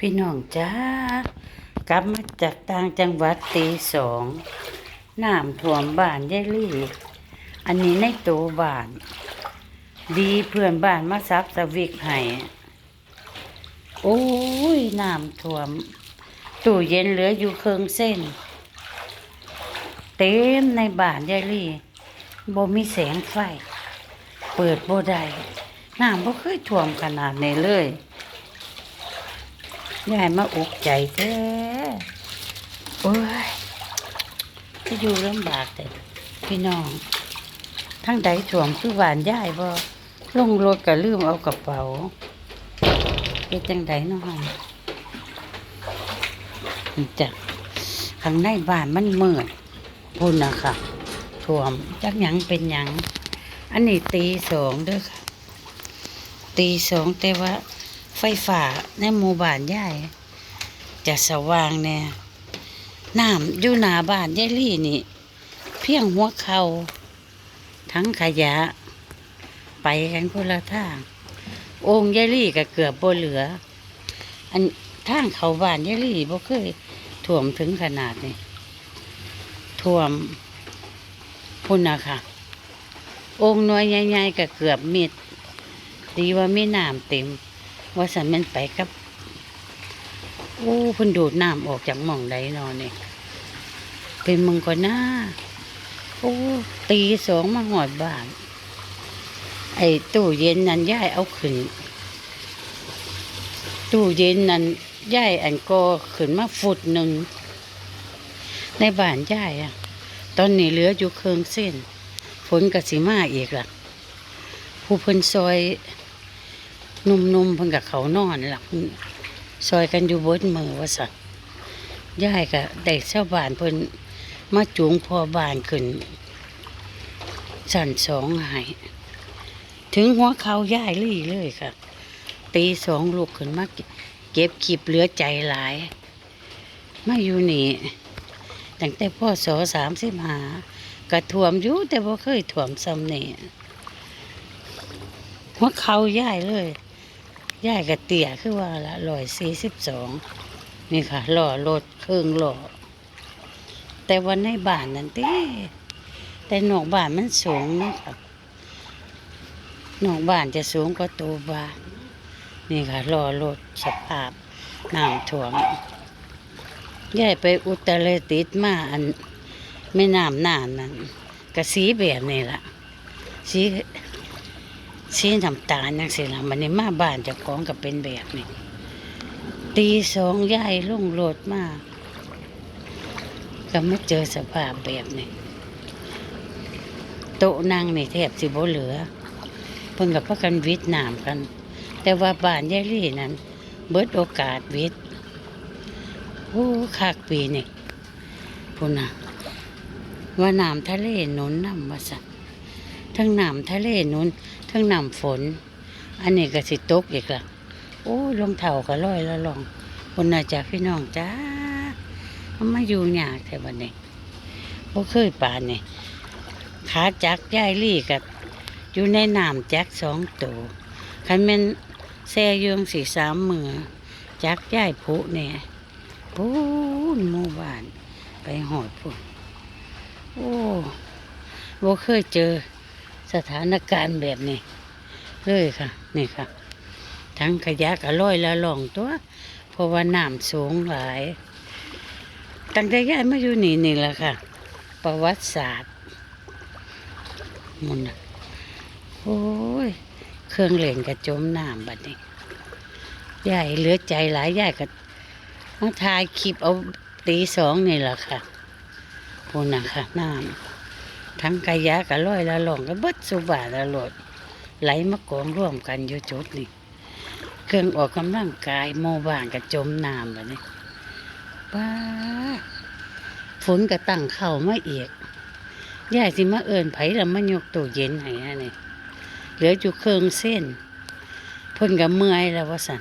พี่น้องจ้ากลับมาจากต่างจังหวัดตีสองน้ำท่วมบ้านยายลี่ อันนี้ในตัวบ้าน ดีเพื่อนบ้านมาซับสวิกให้โอ้ยน้ำท่วม ตู้เย็นเหลืออยู่เครื่องเส้น เต็มในบ้านยายลี่บ่มีแสงไฟ เปิดบ่ได้น้ำบ่เคยท่วมขนาดนี้เลย ยายมาอุกใจแท้โอ้ยจะอยู่ลำบากแต่พี่น้องทั้งใดถ่วมคือหวานยายบ่ลงรถก็ลืมเอากระเป๋าเป็นจังใดน้องนี่จ้ะข้างในบ้านมันมืดพุ่นนะค่ะถ่วมจักหยังเป็นหยัง อันนี้ตีสองเด้อค่ะตีสองแต่ว่า ไฟฟ้าในหมู่บ้านยายจะสว่างแน่น้ำอยู่หน้าบ้านยายลี่นี่ เพียงหัวเขาทั้งขยะ ไปกันคนละทาง องค์ยายลี่ก็เกือบบ่เหลือ อันทางเขาบ้านยายลี่บ่เคยท่วมถึงขนาดนี้ท่วมพุ่นนะค่ะ องค์น้อยใหญ่ๆก็เกือบมิด ดีว่าไมีน้ำเต็ม ว่าสันมันไปกับ โอ้เพิ่นดูดน้ำออกจากหม่องใดนอนนี่เป็นมึงก่อนหน้าโอ้ตีสองมาหอดบ้าน ไอ้ตู้เย็นนั้นย่ายเอาขึ้น ตู้เย็นนั้นย่ายอันก็ขึ้นมาฟุตหนึ่ง ในบ้านย่ายอะตอนนี้เหลืออยู่เครื่องเส้น ฝนกสิมาอีกล่ะ ผู้เพิ่นซอย นุ่มๆเพิ่นกับเขานอนหลับซอยกันอยู่เบดมือว่าสันยายก็ได้ชาวบ้านเพิ่นมาจูงพ่อบ้านขึ้นสั่นสองหายถึงหัวเขาย่ายลี่เลยค่ะตีสองลูกขึ้นมาเก็บขีบเหลือใจหลาย มาอยู่นี่ตั้งแต่พ่อสอสามสิบหากระถ่วมอยู่แต่บ่เคยถ่วมซ้ำนี่ยหัวเขาย่ายเลย ย่ายกะเตี่ยคือว่าละร้อยสี่สิบสองนี่ค่ะหล่อรถเครื่องหล่อแต่วันในบ้านนั่นต้แต่นอกบ้านมันสูงนะคะนอกบ้านจะสูงกว่าตัวบ้านนี่ค่ะหล่อรถสภาพน้ำท่วมย่ายไปอุตรดิตถ์มาอันไม่น้ำนานนั้นกระสีแบบนี้ละสี สีน้ำตาลยังสิละมันนี่มาบ้านเจะของกับเป็นแบบนี้ตีสองยายลงโลดมากก็ไม่เจอสภาพแบบนี้โต๊ะนั่งนี่แทบสิบ่เหลือ เพิ่นกับพากันวิทย์น้ำกัน แต่ว่าบ้านยายลี่นั้น เบิดโอกาสวิทย์โอ้คักปีนี่พุ่นนะว่าน้ำทะเลหนุนน้ำมาสั่น ทั้งน้ำทะเลนุนทั้งน้ำฝน อันนี้ก็สิตกอีกละโอ้ยรองเท้าก็ลอยละลองคนน่าจะพี่น้องจ้ามันมาอยู่ยากแต่วันนี้บ่เคยป่านนี่ขาจักย่ายลี่กับอยู่ในน้ำจักสองตัวคันแม่นแซ่ยงสี่สามมือจักย่ายผุเนี่ยปูนหมู่บ้าน ไปหอดพุ่นโอ้บ่เคยเจอ สถานการณ์แบบนี้เลยค่ะ นี่ค่ะ ทั้งขยะก็ลอยละล่องตัว เพราะว่าน้ำสูงหลาย ตั้งแต่ย้ายมาอยู่นี่นี่แหละค่ะ ประวัติศาสตร์มุนนะโอ้ย เครื่องเล่นกระจมน้ำบัดนี้ยายเหลือใจหลายยายก็มาถ่ายคลิปเอาตีสองนี่แหละค่ะพูนนะค่ะน้ำ ทั้งกายะกับร้อยละหลงกับเบิดสุบาละโหลด ไหลมากองร่วมกันอยู่จุดนี่เครื่องออกกำลังกายโมบานกับจมน้ำแบบนี้ป้าฝนก็ตั้งเข่ามาเอีกยายสิมาเอินไผแล้วมายกตู้เย็นให้ฮะนี่เหลืออยู่เครื่องเส้นเพ่นกับเมื่อยแล้วว่าสัน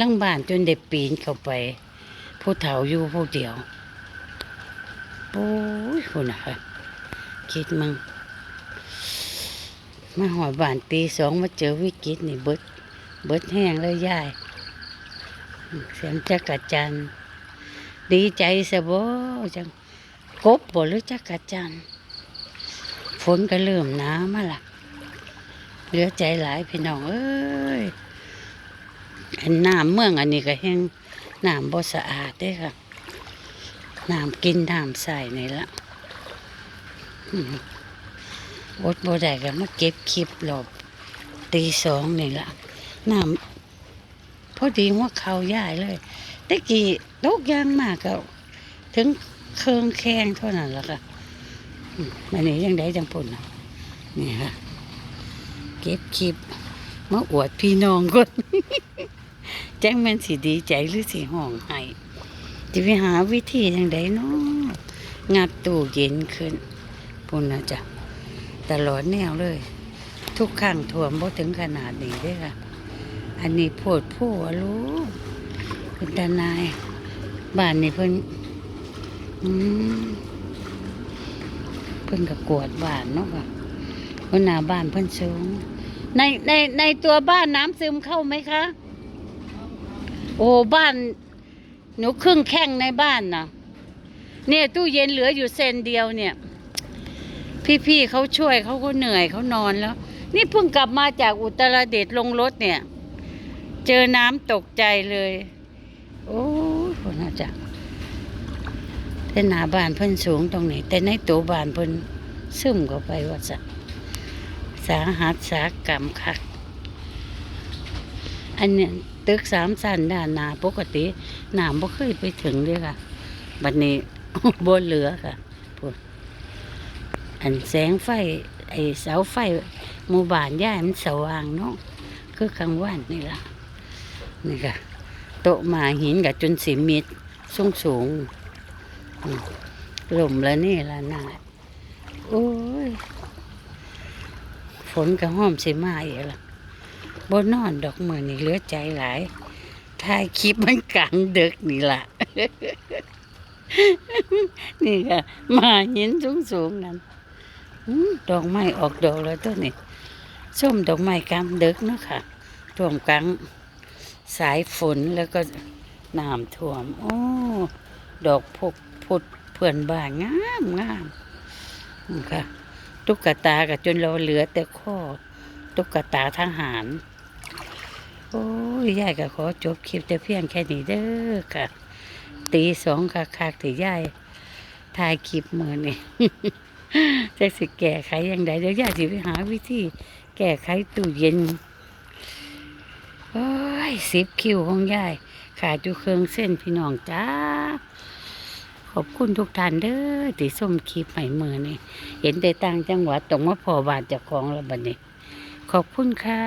ลังบ้านจนเด็กปีนเข้าไป ผู้เฒ่าอยู่ผู้เดียว โอ้ยคุณนะคะ คิดมึงมาหอดบานตีสองมาเจอวิกฤตนี่เบิด เบิดแห้งเลยยายเสียงจักรจันดีใจสะบ่จังกบบ่หรือจักรจันฝนก็เริ่มหนามาละเหลือใจหลายพี่น้องเอ้ยอันน้ำเมืองอันนี้ก็แห้งน้ำบ่สะอาดด้ค่ะน้ำกินน้ำใส่นี่ละ อดบ่ได้ก็มาเก็บคลิปรอบตีสองนี่ละน้ำพอดีว่าเขาย่ายเลยตะกี้ตกยางมากก็ถึงเครื่องแข้งเท่านั้นแหละค่ะอันนี้ยังได้จังปุ่นนี่ค่ะเก็บคลิปมาอวดพี่น้องก่อนแจ้งแมันสิดีใจหรือสิห้องไห้จะไปหาวิธีทางใดเนาะงัดตู้เย็นขึ้น ปุ่นนะจ๊ะตลอดแนวเลย ทุกครั้งท่วมบ่ถึงขนาดนี้ด้อค่ะ อันนี้โพดผู้อะลูกเป็นตานายบ้านนี่เพิ่นอืมเพิ่นก็กวดบ้านเนาะค่ะเพราะหน้าบ้านเพิ่นสูงในในในตัวบ้านน้ำซึมเข้าไหมคะ โอ้บ้าน หนูครึ่งแข้งในบ้านนะเนี่ยตู้เย็นเหลืออยู่เซนเดียวเนี่ย พี่ๆเขาช่วยเขาก็เหนื่อยเขานอนแล้ว นี่เพิ่งกลับมาจากอุตรดิตถ์ลงรถเนี่ย เจอน้ำตกใจเลย โอ้ยคนน่าจะแต่หน้าบานเพิ่นสูงตรงนี้ แต่ในตัวบานเพิ่นซึมเข้าไปว่าสะสาหัสสากรรมคัก อันเนี้ยตึกสามสันด้านนาปกติน้ำบ่เคยไปถึงเลยค่ะ บัดนี้บนเหลือค่ะ อันแสงไฟไอเสาไฟหมู่บ้านย่ายมันสว่างเนาะคือกลางวันนี่ล่ะนี่ค่ะโต๊ะมาหินกับจนสีมิดสูงสูงๆอืมลมแล้วนี่ละนาดโอ้ยฝนกระห้อมสิมาอีกละบนนอนดอกมือนี่เหลือใจหลายถ่ายคลิปมันกลางดึกนี่ล่ะนี่ค่ะมาหินสูงสูงๆนั่น ดอกไม้ออกดอกแล้วตัวนี้ส้มดอกไม้กลางดึกเนาะค่ะท่วมกลางสายฝนแล้วก็น้ำท่วม โอ้ ดอกพกพุดเพื่อนบ้านงามงามนี่ค่ะ ตุ๊กตากับจนเราเหลือแต่ข้อ ตุ๊กตาทหาร โอ้ยยายก็ขอจบคลิปแต่เพียงแค่นี้เด้อค่ะ ตีสองคักคักๆที่ยายถ่ายคลิปมือนี่ จะสิแก้ไขยังไงเดี๋ยวยาสิไปหาวิธีแก้ไขตู้เย็นโอ้ยสิบคิวของยายขาดอยู่เครื่องเส้นพี่น้องจ้า ขอบคุณทุกท่านเด้อที่ส้มคลิปใหม่เมื่อนี่เห็นแต่ต่างจังหวัดตรงมาพอบาทจากของแล้วบัดนี้ขอบคุณค่ะ